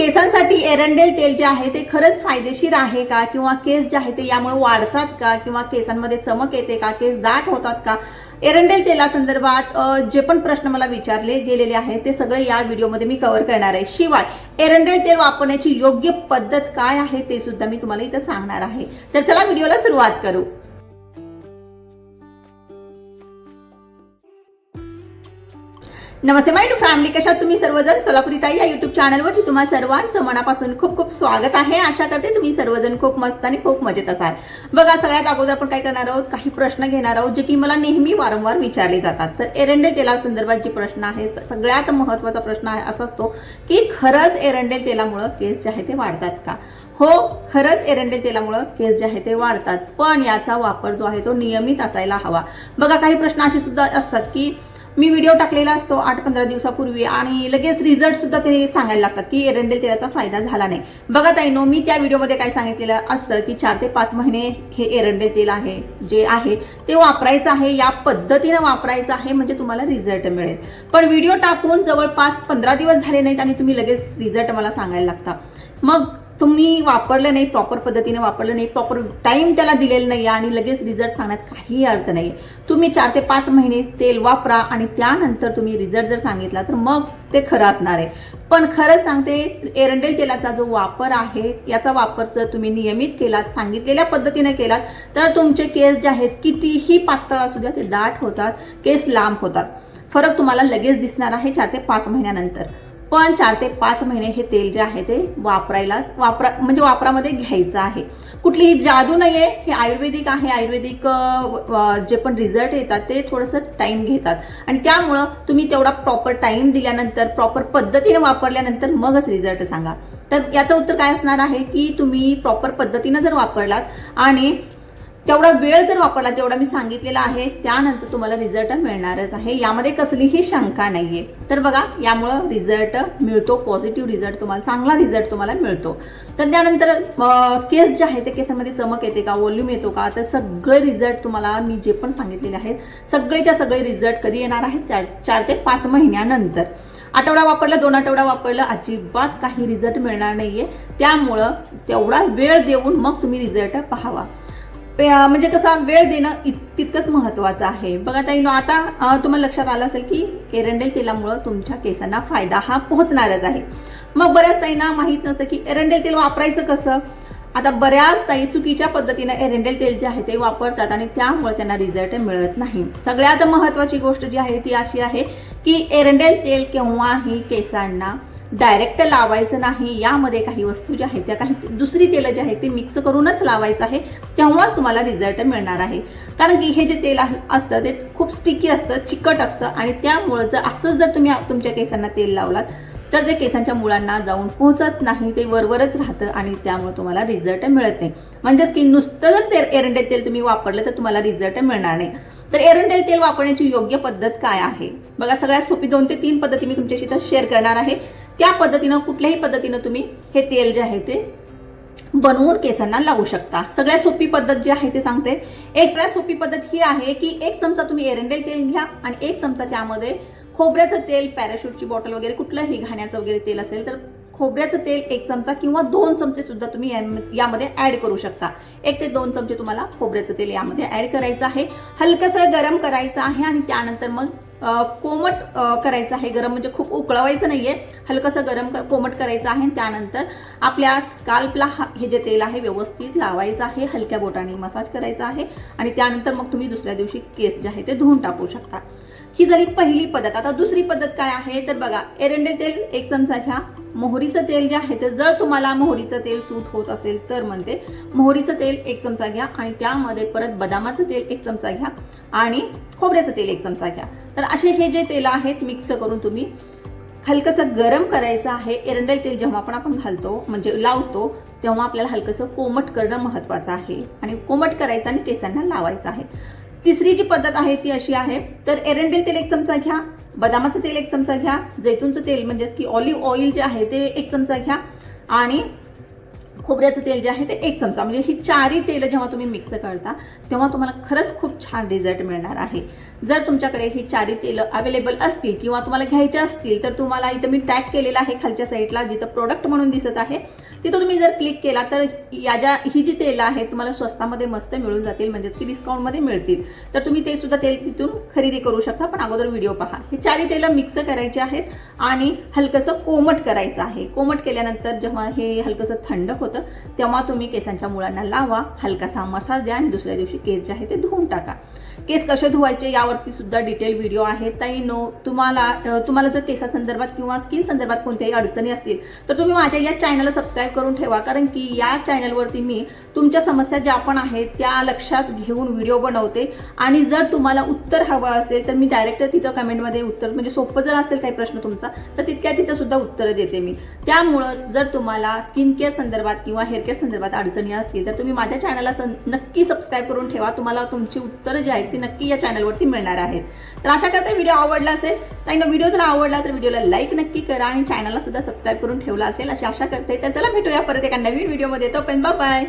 केसांसाठी एरंडेल तेल जे आहे ते खरंच फायदेशीर आहे का? किंवा केस जे आहे ते यामुळे वाढतात का? किंवा केसांमध्ये चमक येते का? केस दाट होतात का? एरंडेल तेलासंदर्भात जे पण प्रश्न मला विचारले गेलेले आहेत ते सगळे या व्हिडिओमध्ये मी कव्हर करणार आहे. शिवाय एरंडेल तेल वापरण्याची योग्य पद्धत काय आहे ते सुद्धा मी तुम्हाला इथं सांगणार आहे. तर चला व्हिडिओला सुरुवात करू. नमस्ते माय टू फॅमिली कशा तुम्ही सर्वजण? सोलापुरीताई या युट्यूब चॅनलवरती तुम्हा सर्वांचं मनापासून खूप खूप स्वागत आहे. आशा करते तुम्ही सर्वजण खूप मस्त आणि खूप मजेत असाल. बघा सगळ्यात अगोदर आपण काय करणार आहोत? काही प्रश्न घेणार आहोत जे की मला नेहमी वारंवार विचारले जातात. तर एरंडेल तेलासंदर्भात जे प्रश्न आहेत सगळ्यात महत्त्वाचा प्रश्न आहे असा असतो की खरंच एरंडेल तेलामुळं केस जे आहे ते वाढतात का? हो खरंच एरंडेल तेलामुळं केस जे आहे ते वाढतात पण याचा वापर जो आहे तो नियमित असायला हवा. बघा काही प्रश्न असे सुद्धा असतात की मी व्हिडिओ टाकलेला असतो आठ पंधरा दिवसापूर्वी आणि लगेच रिझल्ट सुद्धा ते सांगायला लागतात की एरंडेल तेलाचा फायदा झाला नाही. बघा ताईनो मी त्या व्हिडिओमध्ये काय सांगितलेलं असतं की चार ते पाच महिने हे एरंडेल तेल आहे जे आहे ते वापरायचं आहे या पद्धतीनं वापरायचं आहे म्हणजे तुम्हाला रिझल्ट मिळेल. पण व्हिडिओ टाकून जवळपास पंधरा दिवस झाले नाहीत आणि तुम्ही लगेच रिझल्ट मला सांगायला लागता. मग तुम्ही वापरलं नाही प्रॉपर पद्धतीने वापरलं नाही प्रॉपर टाईम त्याला दिलेला नाही आहे आणि लगेच रिझल्ट सांगण्यात काहीही अर्थ नाही तुम्ही चार ते पाच महिने तेल वापरा आणि त्यानंतर तुम्ही रिझल्ट जर सांगितला तर मग ते खरं असणार आहे. पण खरंच सांगते एरंडेल तेलाचा जो वापर आहे याचा वापर जर तुम्ही नियमित केलात सांगितलेल्या पद्धतीने केलात तर तुमचे केस जे आहेत कितीही पातळ असू द्या ते दाट होतात केस लांब होतात. फरक तुम्हाला लगेच दिसणार आहे चार ते पाच महिन्यानंतर. पण चार ते पाच महिने हे तेल जे आहे ते वापरायला वापरा म्हणजे वापरामध्ये घ्यायचं आहे. कुठलीही जादू नाही आहे हे आयुर्वेदिक आहे. आयुर्वेदिक जे पण रिझल्ट येतात ते थोडंसं टाईम घेतात. आणि त्यामुळं तुम्ही तेवढा प्रॉपर टाईम दिल्यानंतर प्रॉपर पद्धतीने वापरल्यानंतर मगच रिझल्ट सांगा. तर याचं उत्तर काय असणार आहे की तुम्ही प्रॉपर पद्धतीनं जर वापरलात आणि तेवढा वेळ जर वापरला जेवढा मी सांगितलेला आहे त्यानंतर तुम्हाला रिझल्ट मिळणारच आहे. यामध्ये कसलीही शंका नाहीये. तर बघा यामुळं रिझल्ट मिळतो पॉझिटिव्ह रिझल्ट तुम्हाला चांगला रिझल्ट तुम्हाला मिळतो. तर त्यानंतर केस जे आहे ते केसामध्ये चमक येते का वॉल्यूम येतो का तर सगळे रिझल्ट तुम्हाला मी जे पण सांगितलेले आहेत सगळेच्या सगळे रिझल्ट कधी येणार आहेत? चार चार ते पाच महिन्यानंतर. आठवडा वापरला दोन आठवडा वापरलं अजिबात काही रिझल्ट मिळणार नाहीये. त्यामुळं तेवढा वेळ देऊन मग तुम्ही रिझल्ट पाहावा. म्हणजे कसा वेळ देणं इत तितकंच महत्त्वाचं आहे. बघा ताई आता तुम्हाला लक्षात आलं असेल की एरंडेल तेलामुळं तुमच्या केसांना फायदा हा पोहोचणारच आहे. मग बऱ्याच ताईंना माहीत नसतं की एरंडेल तेल वापरायचं कसं? आता बऱ्याच ताई चुकीच्या पद्धतीनं एरंडेल तेल जे आहे ते वापरतात आणि त्यामुळे त्यांना रिझल्ट मिळत नाही. सगळ्यात महत्त्वाची गोष्ट जी आहे ती अशी आहे की एरंडेल तेल केव्हाही केसांना डायरेक्ट लावायचं नाही यामध्ये काही वस्तू ज्या आहेत त्या काही दुसरी तेलं जे आहेत ते मिक्स करूनच लावायचं आहे तेव्हाच तुम्हाला रिझल्ट मिळणार आहे. कारण की हे जे तेल असतं ते खूप स्टिकी असतं चिकट असतं आणि त्यामुळं जर असंच जर तुम्ही तुमच्या केसांना तेल लावलात तर ते केसांच्या मुळांना जाऊन पोहोचत नाही ते वरवरच राहतं आणि त्यामुळे तुम्हाला रिझल्ट मिळत नाही. म्हणजेच की नुसतं जर ते एरंडेल तेल तुम्ही वापरलं तर तुम्हाला रिझल्ट मिळणार नाही. तर एरंडेल तेल वापरण्याची योग्य पद्धत काय आहे? बघा सगळ्यात सोपी दोन ते तीन पद्धती मी तुमच्याशी तर शेअर करणार आहे. त्या पद्धतीनं कुठल्याही पद्धतीनं तुम्ही हे तेल जे आहे ते बनवून केसांना लावू शकता. सगळ्यात सोपी पद्धत जी आहे ते सांगते. एक सोपी पद्धत ही आहे की एक चमचा तुम्ही एरंडेल तेल घ्या आणि एक चमचा त्यामध्ये खोबऱ्याचं तेल पॅराशूटची बॉटल वगैरे कुठलंही घाण्याचं वगैरे तेल असेल तर खोबऱ्याचं तेल एक चमचा किंवा दोन चमचे सुद्धा तुम्ही यामध्ये ऍड करू शकता. एक ते दोन चमचे तुम्हाला खोबऱ्याचं तेल यामध्ये ऍड करायचं आहे. हलकंसं गरम करायचं आहे आणि त्यानंतर मग कोमट करायचं आहे. गरम म्हणजे खूप उकळवायचं नाही आहे हलकंसं गरम क- कोमट करायचं आहे आणि त्यानंतर आपल्या स्काल्पला हा- हे जे तेल आहे व्यवस्थित लावायचं आहे. हलक्या बोटाने मसाज करायचा आहे. आणि त्यानंतर मग तुम्ही दुसऱ्या दिवशी केस जे आहे ते धुवून टाकू शकता. ही झाली पहिली पद्धत. आता दुसरी पद्धत काय आहे? तर बघा एरंडे तेल एक चमचा घ्या. मोहरीचं तेल जे आहे तर जर तुम्हाला मोहरीचं तेल सूट होत असेल तर म्हणते मोहरीचं तेल एक चमचा घ्या आणि त्यामध्ये परत बदामाचं तेल एक चमचा घ्या आणि खोबऱ्याचं तेल एक चमचा घ्या. तर असे हे जे तेल आहेत मिक्स करून तुम्ही हलकंसं गरम करायचं आहे. एरंडेल तेल जेव्हा पण आपण घालतो म्हणजे लावतो तेव्हा आपल्याला हलकंसं कोमट करणं महत्त्वाचं आहे. आणि कोमट करायचं आणि केसांना लावायचं आहे. तिसरी जी पद्धत आहे ती अशी आहे तर एरंडेल तेल एक चमचा घ्या बदामाचं तेल एक चमचा घ्या जैतूनचं तेल म्हणजे की ऑलिव्ह ऑइल जे आहे ते एक चमचा घ्या आणि खोबऱ्याचं तेल जे आहे ते एक चमचा. म्हणजे ही चारही तेलं जेव्हा तुम्ही मिक्स करता तेव्हा तुम्हाला खरंच खूप छान रिझल्ट मिळणार आहे. जर तुमच्याकडे ही चारही तेलं अवेलेबल असतील किंवा तुम्हाला घ्यायचे असतील तर तुम्हाला इथं मी टॅग केलेलं आहे खालच्या साईडला जिथं प्रोडक्ट म्हणून दिसत आहे. तिथं तुम्ही जर क्लिक केला तर या ज्या ही जी तेलं आहेत तुम्हाला स्वस्तामध्ये मस्त मिळून जातील म्हणजेच की डिस्काउंटमध्ये मिळतील. तर तुम्ही ते सुद्धा तेल तिथून खरेदी करू शकता पण अगोदर व्हिडिओ पहा. हे चारही तेलं मिक्स करायचे आहेत आणि हलकंसं कोमट करायचं आहे. कोमट केल्यानंतर जेव्हा हे हलकंसं थंड होतं तेव्हा तुम्ही केसांच्या मुळांना लावा हलकासा मसाज द्या आणि दुसऱ्या दिवशी केस जे आहे ते धुवून टाका. केस कसे धुवायचे यावरती सुद्धा डिटेल व्हिडिओ आहे. ताई नो तुम्हाला तुम्हाला जर केसासंदर्भात किंवा स्किन संदर्भात कोणत्याही अडचणी असतील तर तुम्ही माझ्या या चॅनलला सबस्क्राईब करून ठेवा. कारण की या चॅनलवरती मी तुमच्या समस्या ज्या पण आहेत त्या लक्षात घेऊन व्हिडिओ बनवते. आणि जर तुम्हाला उत्तर हवं असेल तर मी डायरेक्ट तिथं कमेंटमध्ये उत्तर म्हणजे सोपं जर असेल काही प्रश्न तुमचा तर तितक्या तिथं सुद्धा उत्तरं देते मी. त्यामुळं जर तुम्हाला स्किन केअर संदर्भात किंवा हेअर केअर संदर्भात अडचणी असतील तर तुम्ही माझ्या चॅनलला सं नक्की सबस्क्राईब करून ठेवा. तुम्हाला तुमची उत्तरं जी आहेत ती नक्की या चॅनलवरती मिळणार आहेत. तर अशा करता व्हिडिओ आवडला असेल तर व्हिडिओ जर आवडला तर व्हिडिओला लाईक नक्की करा आणि चॅनलला सुद्धा सबस्क्राईब करून ठेवला असेल अशी आशा करते. तर चला भेटूया परत एका नवीन व्हिडिओमध्ये तोपर्यंत बाय